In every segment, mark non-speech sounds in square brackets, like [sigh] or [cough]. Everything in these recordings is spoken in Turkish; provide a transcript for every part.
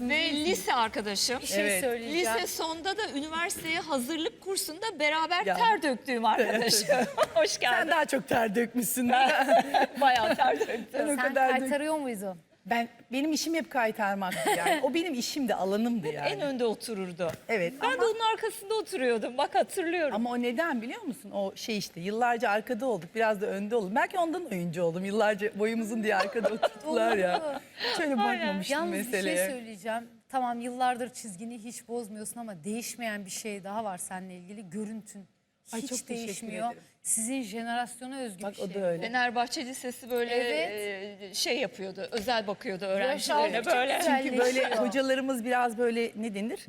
Ve lise arkadaşım. Bir şey Evet. söyleyeceğim. Lise sonda da üniversiteye hazırlık kursunda beraber Ya. ter döktüğüm arkadaşım. [laughs] [laughs] Hoş Sen geldin. daha çok ter dökmüşsün. [laughs] Bayağı ter döktüm. Ben o Sen kadar dök- kaytarıyor muydun? Ben benim işim hep kaytarmaktı yani. O benim işimdi, alanımdı yani. En önde otururdu. Evet. Ben ama, de onun arkasında oturuyordum. Bak hatırlıyorum. ama o neden biliyor musun? O şey işte yıllarca arkada olduk, biraz da önde oldum. Belki ondan oyuncu oldum. Yıllarca boyumuzun diye arkada [laughs] oturttular ya. Hiç öyle bakmamıştım Yalnız meseleye. bir şey söyleyeceğim. Tamam yıllardır çizgini hiç bozmuyorsun ama değişmeyen bir şey daha var seninle ilgili. Görüntün Ay, hiç çok değişmiyor. Sizin jenerasyona özgü Bak bir şey. o da öyle. Fenerbahçe Lisesi böyle Evet. e, şey yapıyordu. Özel bakıyordu öğrencilerine böyle. Çünkü böyle hocalarımız biraz böyle ne denir?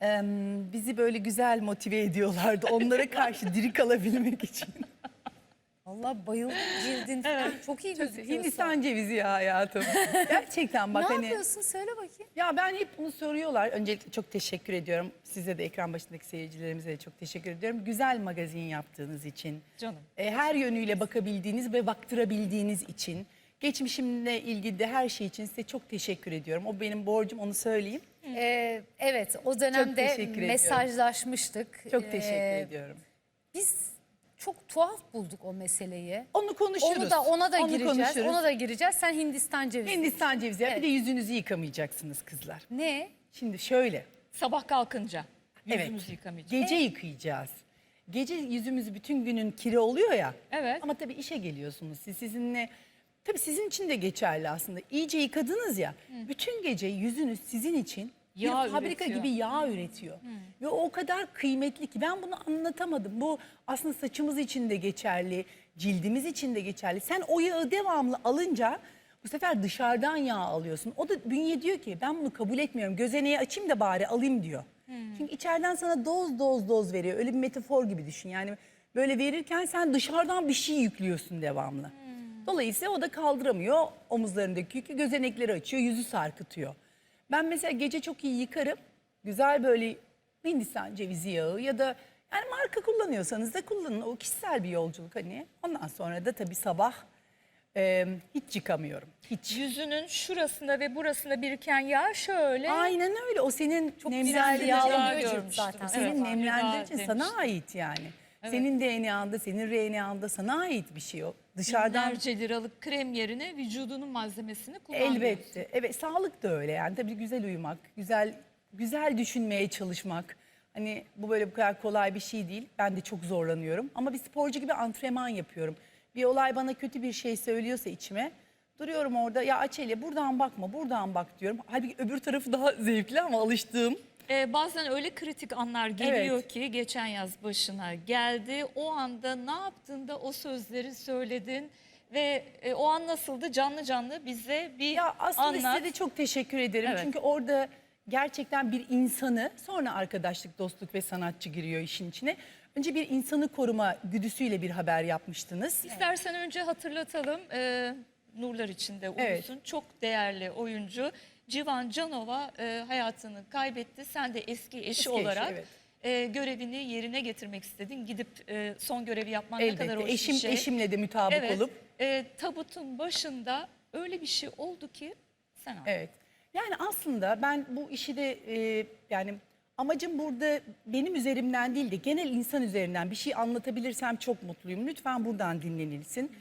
Em, bizi böyle güzel motive ediyorlardı. Onlara karşı diri kalabilmek için. Allah bayıldım cildin falan. Çok iyi gözüküyorsun. Hindistan cevizi ya hayatım. [laughs] Gerçekten bak ne hani. yapıyorsun söyle bakayım. Ya ben hep bunu soruyorlar. Öncelikle çok teşekkür ediyorum. Size de ekran başındaki seyircilerimize de çok teşekkür ediyorum. Güzel magazin yaptığınız için. Canım. E, her yönüyle bakabildiğiniz ve baktırabildiğiniz için. Geçmişimle ilgili de her şey için size çok teşekkür ediyorum. O benim borcum onu söyleyeyim. Ee, evet o teşekkür dönemde ediyorum. mesajlaşmıştık. Çok Ee, teşekkür ediyorum. Biz çok tuhaf bulduk o meseleyi. Onu konuşuruz. Onu da ona da Onu gireceğiz. konuşuruz. Ona da gireceğiz. Sen Hindistan cevizi. Hindistan cevizi. Evet. Bir de yüzünüzü yıkamayacaksınız kızlar. Ne? Şimdi şöyle. Sabah kalkınca Evet. yüzümüzü yıkamayacağız. Gece yıkayacağız. Gece yüzümüz bütün günün kiri oluyor ya. Evet. Ama tabii işe geliyorsunuz. Siz sizinle tabii sizin için de geçerli aslında. İyice yıkadınız ya. Bütün gece yüzünüz sizin için Yağ bir fabrika üretiyor. gibi yağ üretiyor. Ve o kadar kıymetli ki ben bunu anlatamadım. Bu aslında saçımız için de geçerli, cildimiz için de geçerli. Sen o yağı devamlı alınca bu sefer dışarıdan yağ alıyorsun. O da bünye diyor ki ben bunu kabul etmiyorum. Gözeneği açayım da bari alayım diyor. Çünkü içeriden sana doz doz doz veriyor. Öyle bir metafor gibi düşün. Yani böyle verirken sen dışarıdan bir şey yüklüyorsun devamlı. Dolayısıyla o da kaldıramıyor omuzlarındaki yükü. Gözenekleri açıyor, yüzü sarkıtıyor. Ben mesela gece çok iyi yıkarım. Güzel böyle Hindistan cevizi yağı ya da yani marka kullanıyorsanız da kullanın. O kişisel bir yolculuk hani. Ondan sonra da tabii sabah e, hiç yıkamıyorum. Hiç. Yüzünün şurasında ve burasında biriken yağ şöyle. Aynen öyle. O senin çok güzel bir cilt zaten. Senin Evet, nemlendiricin sana ait yani. Senin DNA'nda, senin RNA'nda sana ait bir şey o. Dışarıdan Binlerce liralık krem yerine vücudunun malzemesini kullanıyorsun. elbette. Evet, sağlık da öyle yani. Tabii güzel uyumak, güzel güzel düşünmeye çalışmak. Hani bu böyle bu kadar kolay bir şey değil. Ben de çok zorlanıyorum. Ama bir sporcu gibi antrenman yapıyorum. Bir olay bana kötü bir şey söylüyorsa içime duruyorum orada. Ya Açeli buradan bakma, buradan bak diyorum. Halbuki öbür tarafı daha zevkli ama alıştığım. Ee, bazen öyle kritik anlar geliyor Evet. ki geçen yaz başına geldi. O anda ne yaptığında o sözleri söyledin ve e, o an nasıldı canlı canlı bize bir Ya aslında anlat. size de çok teşekkür ederim. Evet. Çünkü orada gerçekten bir insanı sonra arkadaşlık, dostluk ve sanatçı giriyor işin içine. Önce bir insanı koruma güdüsüyle bir haber yapmıştınız. İstersen önce hatırlatalım. Ee, nurlar içinde uyusun. Evet. Çok değerli oyuncu. Civan Canova e, hayatını kaybetti. Sen de eski eşi eşi, olarak evet. e, görevini yerine getirmek istedin. Gidip e, son görevi yapman ne kadar Elbette hoş eşim bir şey. eşimle de mutabık Evet, olup e, tabutun başında öyle bir şey oldu ki sen anlat. Evet. Yani aslında ben bu işi de e, yani amacım burada benim üzerimden değil de genel insan üzerinden bir şey anlatabilirsem çok mutluyum. Lütfen buradan dinlenilsin.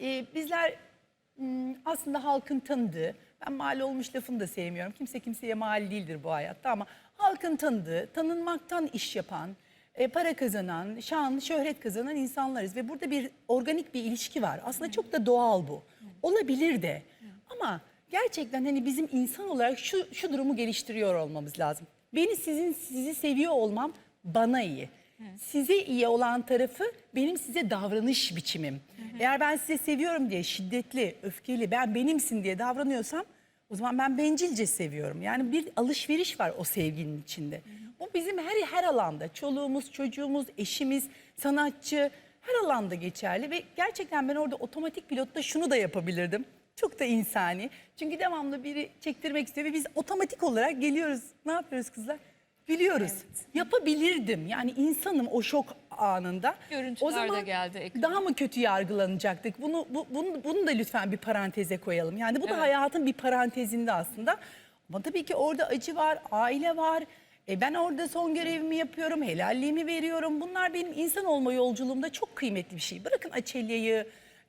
E, bizler m, aslında halkın tanıdığı, ben mal olmuş lafını da sevmiyorum. Kimse kimseye mal değildir bu hayatta ama halkın tanıdığı, tanınmaktan iş yapan, e, para kazanan, şan, şöhret kazanan insanlarız. Ve burada bir organik bir ilişki var. Aslında çok da doğal bu. Olabilir de. Ama gerçekten hani bizim insan olarak şu, şu durumu geliştiriyor olmamız lazım. Beni sizin sizi seviyor olmam bana iyi. Size iyi olan tarafı benim size davranış biçimim. Eğer ben size seviyorum diye şiddetli, öfkeli, ben benimsin diye davranıyorsam o zaman ben bencilce seviyorum. Yani bir alışveriş var o sevginin içinde. Bu bizim her her alanda, çoluğumuz, çocuğumuz, eşimiz, sanatçı her alanda geçerli ve gerçekten ben orada otomatik pilotta şunu da yapabilirdim. Çok da insani. Çünkü devamlı biri çektirmek istiyor ve biz otomatik olarak geliyoruz. Ne yapıyoruz kızlar? Biliyoruz. Yapabilirdim. Yani insanım o şok anında. Görüntüler o zaman de geldi ekrana. daha mı kötü yargılanacaktık? Bunu bu, bunu, bunu da lütfen bir paranteze koyalım. Yani bu da Evet. hayatın bir parantezinde aslında. Ama tabii ki orada acı var, aile var. E ben orada son görevimi yapıyorum, helalliğimi veriyorum. Bunlar benim insan olma yolculuğumda çok kıymetli bir şey. Bırakın açelyayı,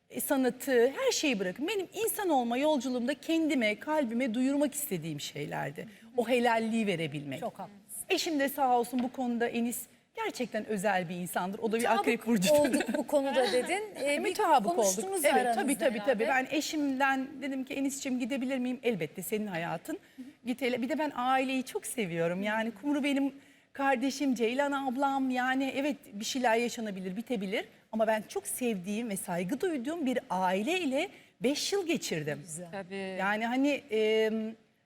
e, sanatı, her şeyi bırakın. Benim insan olma yolculuğumda kendime, kalbime duyurmak istediğim şeylerdi. O helalliği verebilmek. Çok haklısın. Eşim de sağ olsun bu konuda Enis gerçekten özel bir insandır. O da bir Mutabık akrep burcudur. olduk bu konuda [laughs] dedin. Ee, bir Mütehabık olduk. konuştunuz Evet aranızda tabii tabii tabii. herhalde. Ben eşimden dedim ki Enis'ciğim gidebilir miyim? Elbette senin hayatın. Git hele. Bir de ben aileyi çok seviyorum. Yani Kumru benim kardeşim, Ceylan ablam. Yani evet bir şeyler yaşanabilir, bitebilir. Ama ben çok sevdiğim ve saygı duyduğum bir aileyle beş yıl geçirdim. Tabii. Yani hani e,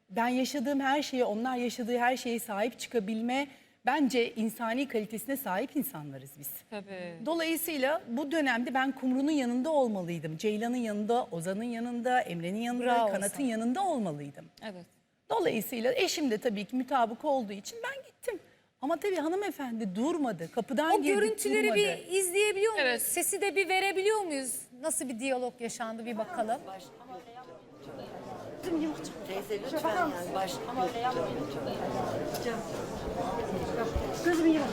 ben yaşadığım her şeye, onlar yaşadığı her şeye sahip çıkabilme bence insani kalitesine sahip insanlarız biz. Tabii. Dolayısıyla bu dönemde ben Kumru'nun yanında olmalıydım. Ceylan'ın yanında, Ozan'ın yanında, Emre'nin yanında, Bravo Kanat'ın sana. yanında olmalıydım. Evet. Dolayısıyla eşim de tabii ki mütabık olduğu için ben gittim. Ama tabii hanımefendi durmadı. Kapıdan O girdik görüntüleri durmadı. bir izleyebiliyor muyuz? Evet. Sesi de bir verebiliyor muyuz? Nasıl bir diyalog yaşandı bir bakalım. Teyze lütfen yani baş... Gözümü yavaş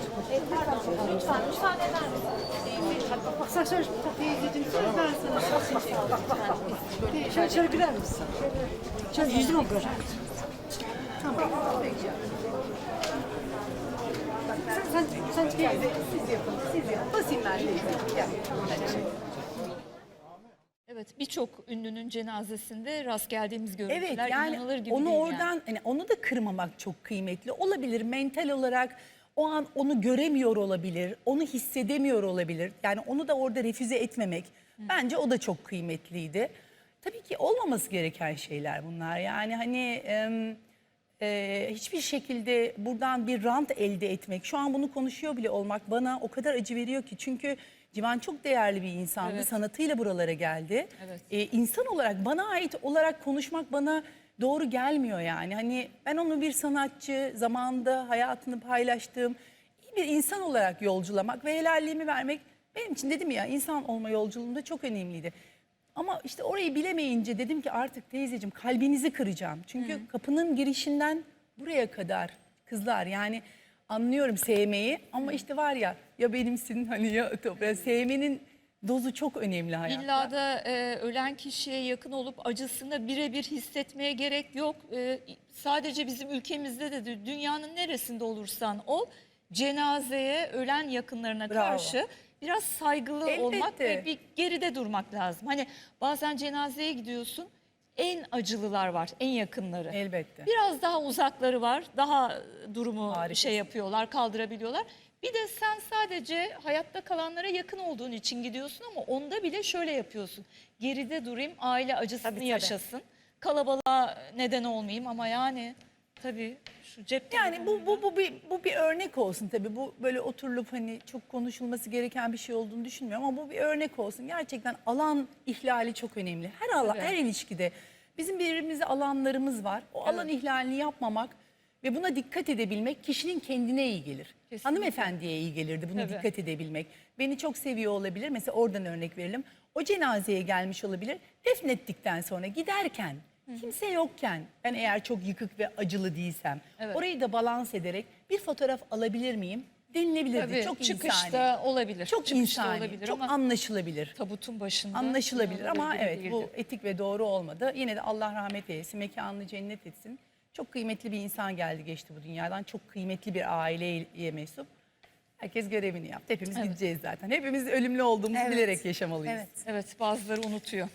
Lütfen müsaade eder misin? Bak bak saçlar teyzeciğim söz ben sana. Bak bak bak bak. bak. Şöyle şöyle güler misin? Şöyle yüzüme gör. Tamam. Sen sen sen gel. Siz yapın, siz yapın. Basayım ben. Gel. Evet birçok ünlünün cenazesinde rast geldiğimiz görüntüler Evet yani inanılır gibi onu değil yani. oradan hani onu da kırmamak çok kıymetli. Olabilir mental olarak o an onu göremiyor olabilir, onu hissedemiyor olabilir. Yani onu da orada refüze etmemek bence o da çok kıymetliydi. Tabii ki olmaması gereken şeyler bunlar. Yani hani em, e, hiçbir şekilde buradan bir rant elde etmek, şu an bunu konuşuyor bile olmak bana o kadar acı veriyor ki. Çünkü Civan çok değerli bir insandı, Evet. sanatıyla buralara geldi. Evet. E, insan olarak bana ait olarak konuşmak bana doğru gelmiyor yani. Hani ben onu bir sanatçı, zamanında hayatını paylaştığım iyi bir insan olarak yolculamak ve helalliğimi vermek benim için dedim ya insan olma yolculuğumda çok önemliydi. Ama işte orayı bilemeyince dedim ki artık teyzeciğim kalbinizi kıracağım. Çünkü kapının girişinden buraya kadar kızlar yani anlıyorum sevmeyi ama işte var ya ya benimsin hani ya toprağı sevmenin dozu çok önemli hayatta. İlla da e, ölen kişiye yakın olup acısını birebir hissetmeye gerek yok. E, sadece bizim ülkemizde de değil, dünyanın neresinde olursan ol cenazeye ölen yakınlarına Bravo. karşı biraz saygılı Elbette. olmak ve bir geride durmak lazım. Hani bazen cenazeye gidiyorsun en acılılar var en yakınları. Elbette. Biraz daha uzakları var. Daha durumu Harikasın. şey yapıyorlar, kaldırabiliyorlar. Bir de sen sadece hayatta kalanlara yakın olduğun için gidiyorsun ama onda bile şöyle yapıyorsun. Geride durayım, aile acısını Tabii, tabii. yaşasın. Kalabalığa neden olmayayım ama yani tabii şu cep Yani bu bu bu bir bu bir örnek olsun tabii. Bu böyle oturulup hani çok konuşulması gereken bir şey olduğunu düşünmüyorum ama bu bir örnek olsun. Gerçekten alan ihlali çok önemli. Her alan, Tabii. her ilişkide bizim birbirimize alanlarımız var. O alan ihlalini yapmamak ve buna dikkat edebilmek kişinin kendine iyi gelir. Kesinlikle. Hanımefendiye iyi gelirdi buna Tabii. dikkat edebilmek. Beni çok seviyor olabilir. Mesela oradan örnek verelim. O cenazeye gelmiş olabilir. Defnettikten sonra giderken kimse yokken ben eğer çok yıkık ve acılı değilsem Evet. orayı da balans ederek bir fotoğraf alabilir miyim? Denilebilirdi. tabii çok çıkışta insani. olabilir. Çok çıkışta insani. olabilir çok ama anlaşılabilir. tabutun başında Anlaşılabilir ama evet bu etik ve doğru olmadı. Yine de Allah rahmet eylesin, mekanını cennet etsin. Çok kıymetli bir insan geldi geçti bu dünyadan. Çok kıymetli bir aileye mensup. Herkes görevini yaptı. Hepimiz gideceğiz zaten. Hepimiz ölümlü olduğumuzu Evet. bilerek yaşamalıyız. Evet. Evet bazıları unutuyor.